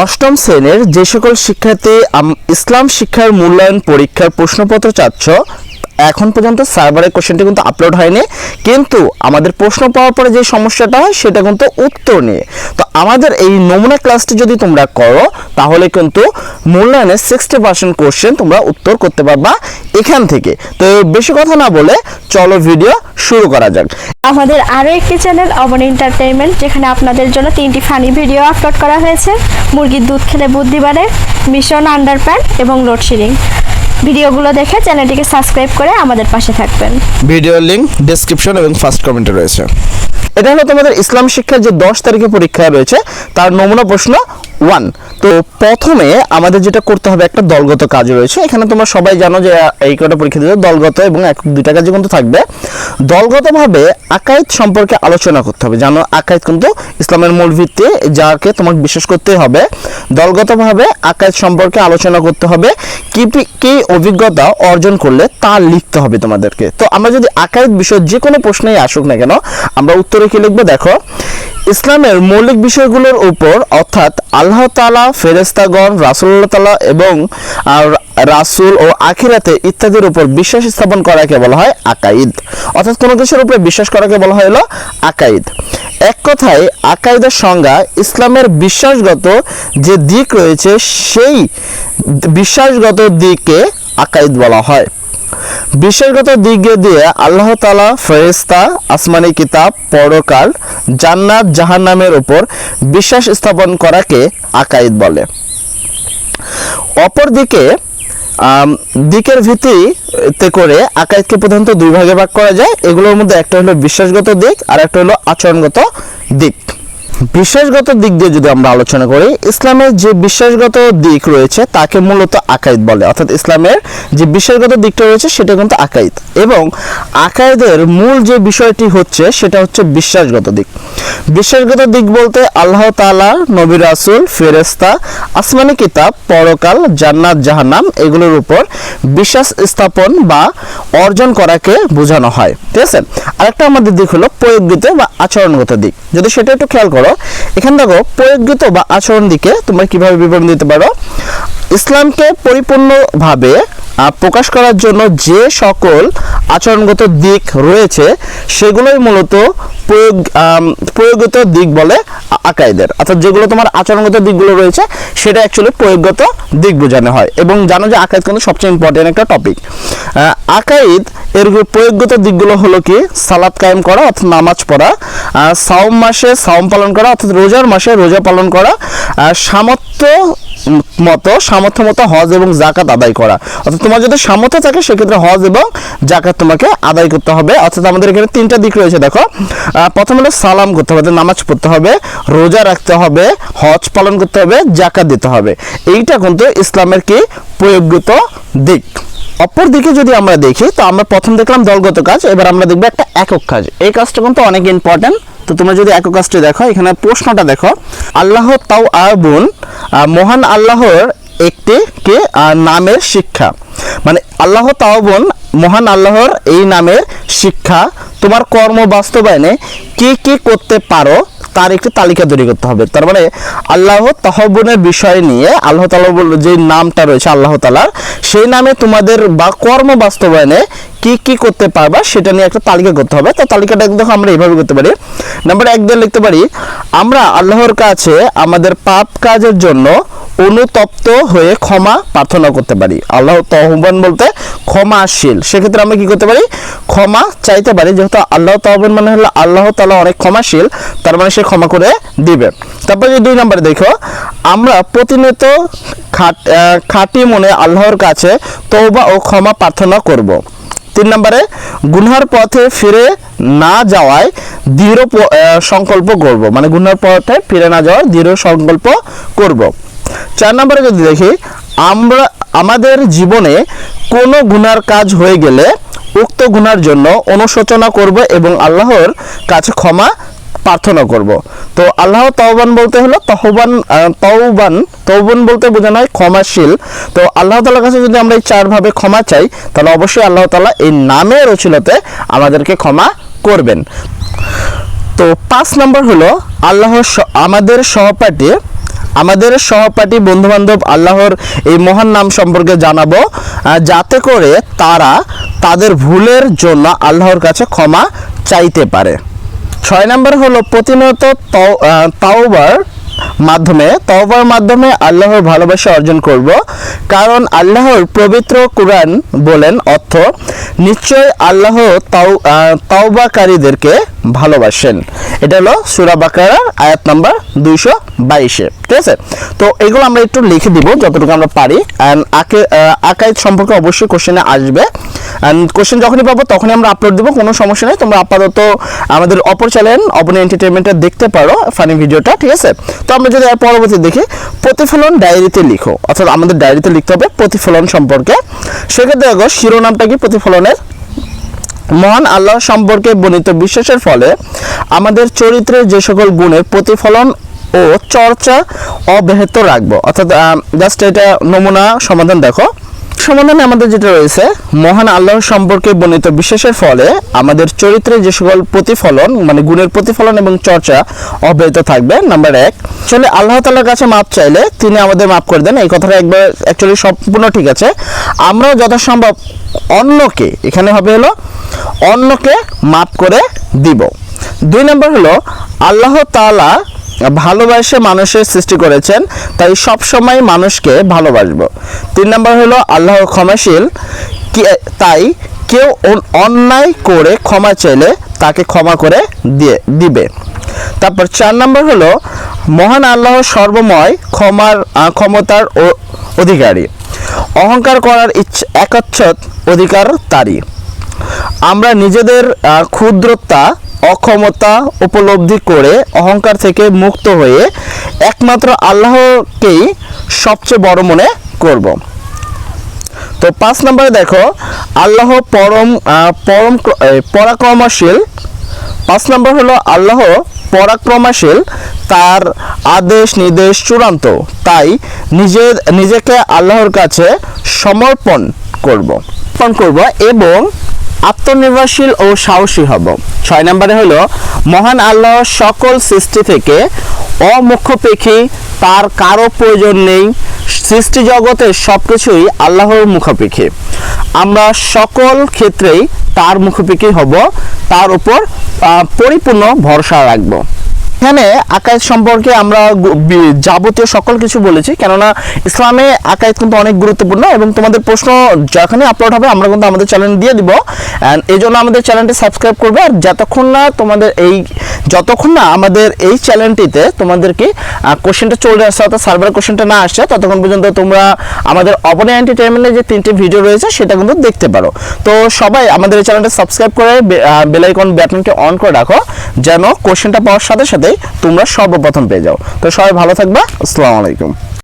অষ্টম শ্রেণির যে সকল শিক্ষার্থী ইসলাম শিক্ষার মূল্যায়ন পরীক্ষার প্রশ্নপত্র চাচ্ছ এখন পর্যন্ত সার্ভারের কোশ্চেনটি কিন্তু আপলোড হয়নি। কিন্তু আমাদের প্রশ্ন পাওয়ার পরে যে সমস্যাটা হয়, সেটা কিন্তু উত্তর নিয়ে। তো আমাদের এই নমুনা ক্লাসটি যদি তোমরা করো, তাহলে কিন্তু মূল্যায়নের সিক্সটি পার্সেন্ট কোশ্চেন তোমরা উত্তর করতে পারবা এখান থেকে। তো বেশি কথা না বলে চলো ভিডিও শুরু করা যাক। আমাদের আরও একটি চ্যানেল অবন এন্টারটেইনমেন্ট যেখানে আপনাদের জন্য তিনটি ফানি ভিডিও আপলোড করা হয়েছে। মুরগির দুধ খেলে বুদ্ধি বাড়ে মিশন আন্ডারপ্যান্ট এবং লোডশেডিং ভিডিওগুলো দেখে চ্যানেলটিকে সাবস্ক্রাইব করে আমাদের পাশে থাকবেন। ভিডিওর লিঙ্ক ডেসক্রিপশন এবং ফার্স্ট কমেন্টে রয়েছে। এটা হলো তোমাদের ইসলাম শিক্ষার যে দশ তারিখে পরীক্ষা রয়েছে, তার নমুনা প্রশ্ন ওয়ান তো প্রথমে আমাদের যেটা করতে হবে, একটা দলগত কাজ রয়েছে। এখানে তোমরা সবাই জানো যে এই কটা পরীক্ষা দিতে দলগত এবং এক দুইটা কাজে কিন্তু থাকবে। দলগতভাবে আকাইদ সম্পর্কে আলোচনা করতে হবে। জানো, আকাইদ কিন্তু ইসলামের মূল ভিত্তি, যাকে তোমাকে বিশ্বাস করতে হবে। দলগতভাবে আকাইদ সম্পর্কে আলোচনা করতে হবে, কি কি অভিজ্ঞতা অর্জন করলে তা লিখতে হবে তোমাদেরকে। তো আমরা যদি আকাইদ বিষয় যে কোনো প্রশ্নেই আসুক না কেন, আমরা উত্তরে কি লিখব? দেখো, ইসলামের মৌলিক বিষয়গুলোর উপর অর্থাৎ আল্লাহ তালা ফেরেস্তাগণ রাসুল্লাহ তালা এবং রাসুল ও আখিরাতে ইত্যাদির উপর বিশ্বাস স্থাপন করাকে বলা হয় আকাইদ। অর্থাৎ কোনো কিছুর উপরে বিশ্বাস করাকে বলা হলো আকাইদ। এক কথায়, আকাইদের সংজ্ঞা ইসলামের বিশ্বাসগত যে দিক রয়েছে, সেই বিশ্বাসগত দিকে আকাইদ বলা হয়। বিশ্বাসগত দিক দিয়ে আল্লাহ তালা ফেরেস্তা আসমানি কিতাব, পরকাল, জান্নাত, জাহান্নামের উপর বিশ্বাস স্থাপন করাকে আকাইদ বলে। অপরদিকে দিকের ভিত্তিতে করে আকাইদকে প্রধানত দুই ভাগে ভাগ করা যায়। এগুলোর মধ্যে একটা হলো বিশ্বাসগত দিক আর একটা হলো আচরণগত দিক। বিশ্বাসগত দিক দিয়ে যদি আমরা আলোচনা করি, ইসলামের যে বিশ্বাসগত দিক রয়েছে, তাকে মূলত আকাইদ বলে। অর্থাৎ ইসলামের যে বিশ্বাসগত দিকটা রয়েছে, সেটা কিন্তু আকাইদ। এবং আকাইদের মূল যে বিষয়টি হচ্ছে, সেটা হচ্ছে বিশ্বাসগত দিক। বিশ্বাসগত দিক বলতে আল্লাহ তাআলা, নবী রাসূল, ফেরেশতা, আসমানি কিতাব, পরকাল, জান্নাত, জাহান্নাম, এগুলোর উপর বিশ্বাস স্থাপন বা অর্জন করাকে বোঝানো হয়। ঠিক আছে? আরেকটা আমাদের দিক হলো প্রয়োগিত বা আচরণগত দিক। যদি সেটা একটু খেয়াল করো, এখানে দেখো প্রয়োগগত বা আচরণ দিকে তোমরা কীভাবে বিবরণ দিতে পারো? ইসলামকে পরিপূর্ণভাবে প্রকাশ করার জন্য যে সকল আচরণগত দিক রয়েছে, সেগুলোই মূলত প্রয়োগ প্রয়োগগত দিক বলে আকাইদের। অর্থাৎ যেগুলো তোমার আচরণগত দিকগুলো রয়েছে, সেটা অ্যাকচুয়ালি প্রয়োগগত দিক বোঝানো হয় এবং জানো যে আকাইদ কিন্তু সবচেয়ে ইম্পর্টেন্ট একটা টপিক আকাইদ এর প্রয়োগগত দিকগুলো হলো কি? সালাদ কায়েম করা অর্থাৎ নামাজ পড়া সাওম মাসে সাওম পালন করা অর্থাৎ রোজার মাসে রোজা পালন করা সামর্থ্য মতো সামর্থ্য মতো হজ এবং জাকাত আদায় করা। অর্থাৎ তোমার যদি সামর্থ্য থাকে সেক্ষেত্রে হজ এবং জাকাত তোমাকে আদায় করতে হবে। অর্থাৎ আমাদের এখানে তিনটা দিক রয়েছে দেখো। প্রথম হলো সালাম করতে হবে নামাজ পড়তে হবে রোজা রাখতে হবে হজ পালন করতে হবে জাকাত দিতে হবে। এইটা কিন্তু ইসলামের কি? প্রয়োগগত দিক। অপর দিকে যদি আমরা দেখি তো আমরা প্রথম দেখলাম দলগত কাজ এবার আমরা দেখব একটা একক কাজ। এই কাজটা কিন্তু অনেক ইম্পর্টেন্ট তো তোমরা যদি একক কাজটি দেখো এখানে প্রশ্নটা দেখো। আল্লাহ তাও আবুন আহ, মহান আল্লাহর একটি কে নামের শিক্ষা। মানে আল্লাহ তাওবন মহান আল্লাহর এই নামের শিক্ষা। তোমার কর্ম বাস্তবায়নে কি কি করতে পারো, তার একটি তালিকা তৈরি করতে হবে। তার মানে আল্লাহ তহবনের বিষয় নিয়ে আল্লাহ তালা যে নামটা রয়েছে আল্লাহ তালার, সেই নামে তোমাদের বা কর্ম বাস্তবায়নে কি কি করতে পারবা, সেটা নিয়ে একটা তালিকা করতে হবে। তো তালিকাটা দেখো আমরা এইভাবে করতে পারি। নাম্বার এক দিয়ে লিখতে পারি, আমরা আল্লাহর কাছে আমাদের পাপ কাজের জন্য অনুতপ্ত হয়ে ক্ষমা প্রার্থনা করতে পারি। আল্লাহ তহবান বলতে ক্ষমাশীল সেক্ষেত্রে আমরা কি করতে পারি? ক্ষমা চাইতে পারি, যেহেতু আল্লাহ তহবান মানে হলো আল্লাহ তালা অনেক ক্ষমাশীল, তার মানে সে ক্ষমা করে দিবে। তারপরে যে দুই নম্বরে দেখো, আমরা প্রতিনিয়ত খাট খাঁটি মনে আল্লাহর কাছে তৌবা ও ক্ষমা প্রার্থনা করব। তিন নম্বরে, গুনহার পথে ফিরে না যাওয়ায় দৃঢ় সংকল্প করব। মানে গুনহার পথে ফিরে না যাওয়ার দৃঢ় সংকল্প করব। চার নম্বরে যদি দেখি, আমরা, আমাদের জীবনে কোনো গুনার কাজ হয়ে গেলে উক্ত গুনার জন্য অনুশোচনা করব এবং আল্লাহর কাছে ক্ষমা প্রার্থনা করব। তো আল্লাহ তহবান বলতে হলো তহবান তহবান তওবান বলতে বোঝানো হয় ক্ষমাশীল। তো আল্লাহ তালার কাছে যদি আমরা এই চারভাবে ক্ষমা চাই, তাহলে অবশ্যই আল্লাহ তালা এই নামের রচিলতে আমাদেরকে ক্ষমা করবেন। তো পাঁচ নম্বর হলো আল্লাহ আমাদের সহপাঠী আমাদের সহপাঠী বন্ধু বান্ধব আল্লাহর এই মহান নাম সম্পর্কে জানাব যাতে করে তারা তাদের ভুলের জন্য আল্লাহর কাছে ক্ষমা চাইতে পারে। ছয় নম্বর হলো প্রতিনিয়ত তাও- তাওবার মাধ্যমে, তওবার মাধ্যমে আল্লাহর ভালোবাসা অর্জন করব। কারণ আল্লাহর পবিত্র কোরআন বলেন অর্থ, নিশ্চয় আল্লাহ তাও তাওবাকারীদেরকে ভালোবাসেন। এটা হলো সুরা বাকারা, আয়াত নাম্বার দুইশো বাইশে। ঠিক আছে? তো এগুলো আমরা একটু লিখে দিব, যতটুকু আমরা পারি। অ্যান্ড আকে আকাইদ সম্পর্কে অবশ্যই কোশ্চেনে আসবে। অ্যান্ড কোশ্চেন যখনই পাবো, তখনই আমরা আপলোড দেবো, কোনো সমস্যা নেই। তোমরা আপাতত আমাদের অপর চ্যানেল অপনি এন্টারটেনমেন্টে দেখতে পারো ফানি ভিডিওটা ঠিক আছে? তো আমরা যদি পরবর্তী দেখি, প্রতিফলন ডায়েরিতে লিখো। অর্থাৎ আমাদের ডায়েরিতে লিখতে হবে প্রতিফলন সম্পর্কে। সেক্ষেত্রে দেখো, শিরোনামটা কি প্রতিফলনের? মহান আল্লাহ সম্পর্কে বর্ণিত বিশ্বাসের ফলে আমাদের চরিত্রের যে সকল গুণের প্রতিফলন ও চর্চা অব্যাহত রাখব। অর্থাৎ জাস্ট এটা নমুনা সমাধান দেখো। সমাধানে আমাদের যেটা রয়েছে, মহান আল্লাহ সম্পর্কে বর্ণিত বিশ্বাসের ফলে আমাদের চরিত্রে যে সকল প্রতিফলন মানে গুণের প্রতিফলন এবং চর্চা অব্যাহত থাকবে। নাম্বার এক আসলে আল্লাহ তালার কাছে মাপ চাইলে তিনি আমাদের মাফ করে দেন। এই কথাটা একবার অ্যাকচুয়ালি সম্পূর্ণ ঠিক আছে। আমরাও যথাসম্ভব অন্যকে, এখানে হবে হলো, অন্যকে মাফ করে দিব। দুই নম্বর হলো, আল্লাহ তাআলা ভালোবাসে মানুষের সৃষ্টি করেছেন, তাই সব সময় মানুষকে ভালোবাসবো। তিন নম্বর হলো আল্লাহ ক্ষমাশীল। তাই কেউ অন- অন্যায় করে ক্ষমা চাইলে তাকে ক্ষমা করে দিয়ে, দিবে। তারপর চার নম্বর হলো মহান আল্লাহ সর্বময় ক্ষমার ক্ষমতার অধিকারী। অহংকার করার ইচ্ছা একচ্ছত অধিকার তারই। আমরা নিজেদের ক্ষুদ্রতা অক্ষমতা উপলব্ধি করে অহংকার থেকে মুক্ত হয়ে একমাত্র আল্লাহকেই সবচেয়ে বড় মনে করব। তো পাঁচ নম্বরে দেখো, আল্লাহ পরম পরম পরাক্রমশীল। পাঁচ নম্বর হলো আল্লাহ পরাক্রমশীল, তার আদেশ নির্দেশ চূড়ান্ত। তাই নিজের নিজেকে আল্লাহর কাছে সমর্পণ করব। সমর্পণ করব এবং আত্মনির্ভরশীল ও সাহসী হব। ছয় নম্বরে হলো, মহান আল্লাহ সকল সৃষ্টি থেকে অমুখপেক্ষী তার কারও প্রয়োজন নেই। সৃষ্টি জগতের সব কিছুই আল্লাহর মুখাপেক্ষী। আমরা সকল ক্ষেত্রেই তার মুখাপেক্ষী হব, তার উপর পরিপূর্ণ ভরসা রাখব। এখানে আকায়েদ সম্পর্কে আমরা যাবতীয় সকল কিছু বলেছি, কেননা ইসলামে আকায়েদ কিন্তু অনেক গুরুত্বপূর্ণ এবং তোমাদের প্রশ্ন যখনই আপলোড হবে, আমরা কিন্তু আমাদের চ্যানেল দিয়ে দিব। অ্যান্ড এই জন্য আমাদের চ্যানেলটি সাবস্ক্রাইব করবে আর যতক্ষণ না তোমাদের এই, যতক্ষণ না আমাদের এই চ্যানেলটিতে তোমাদেরকে কোশ্চেনটা চলে আসছে অর্থাৎ সার্ভার কোশ্চেনটা না আসছে ততক্ষণ পর্যন্ত তোমরা আমাদের অপনে এন্টারটেনমেন্টের যে তিনটি ভিডিও রয়েছে, সেটা কিন্তু দেখতে পারো। তো সবাই আমাদের এই চ্যানেলটা সাবস্ক্রাইব করে বেলাইকন ব্যাটনকে অন করে রাখো, যেন কোশ্চেনটা পাওয়ার সাথে সাথেই তোমরা সর্বপ্রথম পেয়ে যাও। তো সবাই ভালো থাকবা। আসসালামু আলাইকুম।